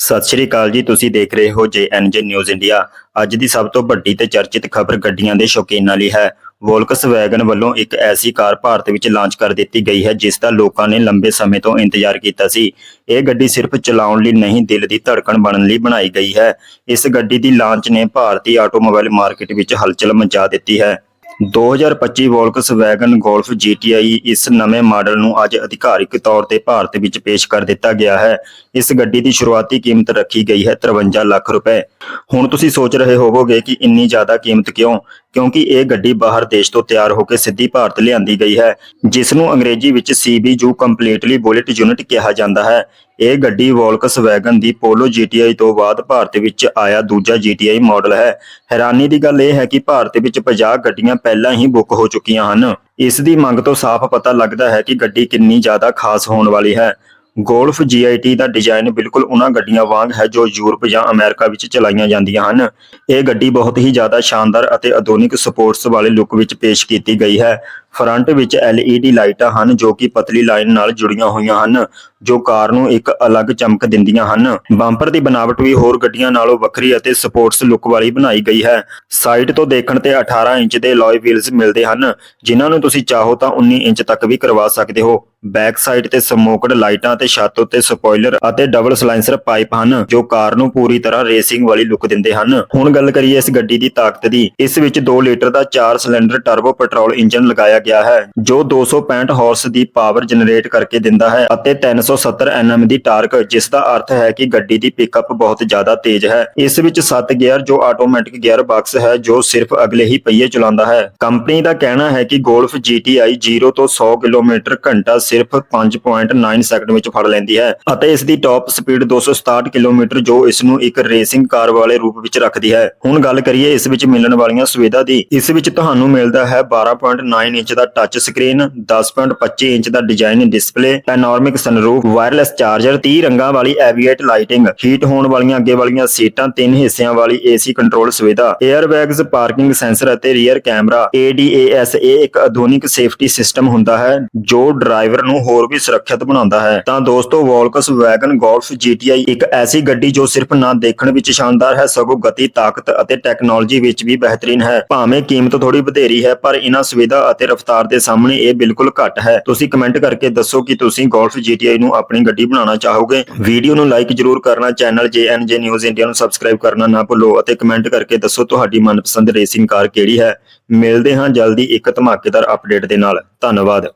ਸਤਿ ਸ਼੍ਰੀ ਅਕਾਲ ਜੀ, ਤੁਸੀਂ ਦੇਖ ਰਹੇ ਹੋ ਜੇਐਨਜੇ ਨਿਊਜ਼ ਇੰਡੀਆ। ਅੱਜ ਦੀ ਸਭ ਤੋਂ ਵੱਡੀ ਤੇ ਚਰਚਿਤ ਖਬਰ ਗੱਡੀਆਂ ਦੇ ਸ਼ੌਕੀਨਾਂ ਲਈ ਹੈ ਵੋਲਕਸ ਵੈਗਨ ਵੱਲੋਂ ਇੱਕ ਐਸੀ ਕਾਰ ਭਾਰਤ ਵਿੱਚ ਲਾਂਚ ਕਰ ਦਿੱਤੀ ਗਈ ਹੈ, ਜਿਸ ਦਾ ਲੋਕਾਂ ਨੇ ਲੰਬੇ ਸਮੇਂ ਤੋਂ ਇੰਤਜ਼ਾਰ ਕੀਤਾ ਸੀ। ਇਹ ਗੱਡੀ ਸਿਰਫ ਚਲਾਉਣ ਲਈ ਨਹੀਂ, ਦਿਲ ਦੀ ਧੜਕਣ ਬਣਨ ਲਈ ਬਣਾਈ ਗਈ ਹੈ। ਇਸ ਗੱਡੀ ਦੀ ਲਾਂਚ ਨੇ ਭਾਰਤੀ ਆਟੋਮੋਬਾਈਲ ਮਾਰਕੀਟ ਵਿੱਚ ਹਲਚਲ ਮਚਾ ਦਿੱਤੀ ਹੈ। 2025 ਵੋਲਕਸਵੈਗਨ ਗੋਲਫ GTI ਇਸ ਨਵੇਂ ਮਾਡਲ ਨੂੰ ਅੱਜ ਅਧਿਕਾਰਿਕ ਤੌਰ ਤੇ ਭਾਰਤ ਵਿੱਚ ਪੇਸ਼ ਕਰ ਦਿੱਤਾ ਗਿਆ ਹੈ। ਇਸ ਗੱਡੀ ਦੀ ਸ਼ੁਰੂਆਤੀ ਕੀਮਤ ਰੱਖੀ ਗਈ ਹੈ 53 ਲੱਖ ਰੁਪਏ। ਹੁਣ ਤੁਸੀਂ ਸੋਚ ਰਹੇ ਹੋਵੋਗੇ ਕਿ ਇੰਨੀ ਜ਼ਿਆਦਾ ਕੀਮਤ ਕਿਉਂ? ਕਿਉਂਕਿ ਇਹ ਗੱਡੀ ਬਾਹਰ ਦੇਸ਼ ਤੋਂ ਤਿਆਰ ਹੋ ਕੇ ਸਿੱਧੀ ਭਾਰਤ ਲਿਆਂਦੀ ਗਈ ਹੈ, ਜਿਸ ਨੂੰ ਅੰਗਰੇਜ਼ੀ ਵਿੱਚ CBU ਕੰਪਲੀਟਲੀ ਬੁਲੇਟ ਯੂਨਿਟ ਕਿਹਾ ਜਾਂਦਾ ਹੈ। ਇਹ ਗੱਡੀ ਵੋਲਕਸਵੈਗਨ ਦੀ ਪੋਲੋ GTI ਤੋਂ ਬਾਅਦ ਭਾਰਤ ਵਿੱਚ ਆਇਆ ਦੂਜਾ GTI ਮਾਡਲ ਹੈ। ਹੈਰਾਨੀ ਦੀ ਗੱਲ ਇਹ ਹੈ ਕਿ ਭਾਰਤ ਵਿੱਚ 50 ਗੱਡੀਆਂ ਪਹਿਲਾਂ ਹੀ ਬੁੱਕ ਹੋ ਚੁੱਕੀਆਂ ਹਨ। ਇਸ ਦੀ ਮੰਗ ਤੋਂ ਸਾਫ਼ ਪਤਾ ਲੱਗਦਾ ਹੈ ਕਿ ਗੱਡੀ ਕਿੰਨੀ ਜ਼ਿਆਦਾ ਖਾਸ ਹੋਣ ਵਾਲੀ ਹੈ। ਗੋਲਫ GIT ਦਾ ਡਿਜ਼ਾਈਨ ਬਿਲਕੁਲ ਉਹਨਾਂ ਗੱਡੀਆਂ ਵਾਂਗ ਹੈ ਜੋ ਯੂਰਪ ਜਾਂ ਅਮਰੀਕਾ ਵਿੱਚ ਚਲਾਈਆਂ ਜਾਂਦੀਆਂ ਹਨ। ਇਹ ਗੱਡੀ ਬਹੁਤ ਹੀ ਜ਼ਿਆਦਾ ਸ਼ਾਨਦਾਰ ਅਤੇ ਆਧੁਨਿਕ ਸਪੋਰਟਸ ਵਾਲੇ ਲੁੱਕ ਵਿੱਚ ਪੇਸ਼ ਕੀਤੀ ਗਈ ਹੈ। ਫਰੰਟ ਵਿੱਚ LED ਲਾਈਟਾਂ ਹਨ ਜੋ ਕਿ ਪਤਲੀ ਲਾਈਨ ਨਾਲ ਜੁੜੀਆਂ ਹੋਈਆਂ ਹਨ, ਜੋ ਕਾਰ ਨੂੰ ਇੱਕ ਅਲੱਗ ਚਮਕ ਦਿੰਦੀਆਂ ਹਨ। ਬੰਪਰ ਦੀ ਬਣਾਵਟ ਵੀ ਹੋਰ ਗੱਡੀਆਂ ਨਾਲੋਂ ਵੱਖਰੀ ਅਤੇ ਸਪੋਰਟਸ ਲੁੱਕ ਵਾਲੀ ਬਣਾਈ ਗਈ ਹੈ। ਸਾਈਡ ਤੋਂ ਦੇਖਣ ਤੇ 18 ਇੰਚ ਦੇ ਅਲੋਏ ਵੀਲਸ ਮਿਲਦੇ ਹਨ। ਜਿਨ੍ਹਾਂ ਨੂੰ ਤੁਸੀਂ ਚਾਹੋ ਤਾਂ 19 ਇੰਚ ਤੱਕ ਵੀ ਕਰਵਾ ਸਕਦੇ ਹੋ। ਬੈਕ ਸਾਈਡ ਤੇ ਸਮੋਕਡ ਲਾਈਟਾਂ ਤੇ ਛੱਤ ਉੱਤੇ ਸਪੋਇਲਰ ਅਤੇ ਡਬਲ ਸਲਾਈਸਰ ਪਾਈਪ ਹਨ, ਜੋ ਕਾਰ ਨੂੰ ਪੂਰੀ ਤਰ੍ਹਾਂ ਰੇਸਿੰਗ ਵਾਲੀ ਲੁੱਕ ਦਿੰਦੇ ਹਨ। ਹੁਣ ਗੱਲ ਕਰੀਏ ਇਸ ਗੱਡੀ ਦੀ ਤਾਕਤ ਦੀ। ਇਸ ਵਿੱਚ 2 ਲੀਟਰ ਦਾ 4 ਸਿਲੰਡਰ ਟਰਬੋ ਪੈਟਰੋਲ ਇੰਜਨ ਲਗਾਇਆ ਗਿਆ ਹੈ, ਜੋ 265 ਹਾਰਸ ਦੀ ਪਾਵਰ ਜਨਰੇਟ ਕਰਕੇ ਦਿੰਦਾ ਹੈ ਅਤੇ 370 ਐਨਐਮ ਦੀ ਟਾਰਕ ਜਿਸ ਦਾ ਅਰਥ ਹੈ ਕਿ ਗੱਡੀ ਦੀ ਪਿਕਅਪ ਬਹੁਤ ਜ਼ਿਆਦਾ ਤੇਜ਼ ਹੈ। ਇਸ ਵਿੱਚ 7 ਗੀਅਰ ਜੋ ਆਟੋਮੈਟਿਕ ਗੀਅਰ ਬਾਕਸ ਹੈ, ਜੋ ਸਿਰਫ ਅਗਲੇ ਹੀ ਪਹੀਏ ਚਲਾਉਂਦਾ ਹੈ। ਕੰਪਨੀ ਦਾ ਕਹਿਣਾ ਹੈ ਕਿ ਗੋਲਫ GTI 0 ਤੋਂ 100 ਕਿਲੋਮੀਟਰ ਘੰਟਾ ਸਿਰਫ 5.9 ਸੈਕਿੰਡ ਵਿੱਚ ਫੜ ਲੈਂਦੀ ਹੈ ਅਤੇ ਇਸ ਦੀ ਟਾਪ ਸਪੀਡ 267 ਕਿਲੋਮੀਟਰ ਜੋ ਇਸ ਨੂੰ ਇੱਕ ਰੇਸਿੰਗ ਕਾਰ ਵਾਲੇ ਰੂਪ ਵਿੱਚ ਰੱਖਦੀ ਹੈ। ਹੁਣ ਗੱਲ ਕਰੀਏ ਇਸ ਵਿੱਚ ਮਿਲਣ ਵਾਲੀਆਂ ਸੁਵਿਧਾ ਦੀ। ਇਸ ਵਿੱਚ ਤੁਹਾਨੂੰ ਮਿਲਦਾ ਹੈ 12.9 ਇੰਚ ਦਾ ਟੱਚ ਸਕਰੀਨ 10.25 ਇੰਚ ਦਾ design display panoramic sunroof wireless charger 30 ਰੰਗਾਂ ਵਾਲੀ ਐਵੀਏਟ ਲਾਈਟਿੰਗ ਹੀਟ ਹੋਣ ਵਾਲੀਆਂ, ਅੱਗੇ ਵਾਲੀਆਂ ਸੀਟਾਂ, ਤਿੰਨ ਹਿੱਸਿਆਂ ਵਾਲੀ ਏਸੀ ਕੰਟਰੋਲ ਸੁਵਿਧਾ 에ਅਰਬੈਗਸ ਪਾਰਕਿੰਗ ਸੈਂਸਰ ਅਤੇ ਰੀਅਰ ਕੈਮਰਾ ADAS ਇਹ ਇੱਕ ਆਧੁਨਿਕ ਸੇਫਟੀ ਸਿਸਟਮ ਹੁੰਦਾ ਹੈ, ਜੋ ਡਰਾਈਵਰ ਨੂੰ ਹੋਰ ਵੀ ਸੁਰੱਖਿਅਤ ਬਣਾਉਂਦਾ ਹੈ। ਤਾਂ ਦੋਸਤੋ ਵੋਲਕਸ ਵੈਗਨ ਗੋਲਫ GTI ਇੱਕ ਐਸੀ ਗੱਡੀ ਜੋ ਸਿਰਫ ਨਾ ਦੇਖਣ ਵਿੱਚ ਸ਼ਾਨਦਾਰ ਹੈ, ਸਗੋਂ ਗਤੀ, ਤਾਕਤ ਅਤੇ ਟੈਕਨੋਲੋਜੀ ਵਿੱਚ ਵੀ ਬਿਹਤਰੀਨ ਹੈ। ਭਾਵੇਂ ਕੀਮਤ ਥੋੜੀ ਵਧੇਰੀ ਹੈ, ਪਰ ਇਹਨਾਂ ਸੁਵਿਧਾ ਅਤੇ ਰਫ਼ਤਾਰ ਦੇ ਸਾਹਮਣੇ ਇਹ ਬਿਲਕੁਲ ਘੱਟ ਹੈ। ਤੁਸੀਂ ਕਮੈਂਟ ਕਰਕੇ ਦੱਸੋ ਕਿ ਤੁਸੀਂ ਗੋਲਫ GTI ਨੂੰ ਆਪਣੀ ਗੱਡੀ ਬਣਾਉਣਾ ਚਾਹੋਗੇ। ਵੀਡੀਓ ਨੂੰ ਲਾਈਕ ਜ਼ਰੂਰ ਕਰਨਾ ਚੈਨਲ JNJ ਨਿਊਜ਼ ਇੰਡੀਆ ਨੂੰ ਸਬਸਕ੍ਰਾਈਬ ਕਰਨਾ ਨਾ ਭੁੱਲੋ ਅਤੇ ਕਮੈਂਟ ਕਰਕੇ ਦੱਸੋ ਤੁਹਾਡੀ ਮਨਪਸੰਦ ਰੇਸਿੰਗ ਕਾਰ ਕਿਹੜੀ ਹੈ। ਮਿਲਦੇ ਹਾਂ ਜਲਦੀ ਇੱਕ ਧਮਾਕੇਦਾਰ ਅਪਡੇਟ ਦੇ ਨਾਲ। ਧੰਨਵਾਦ।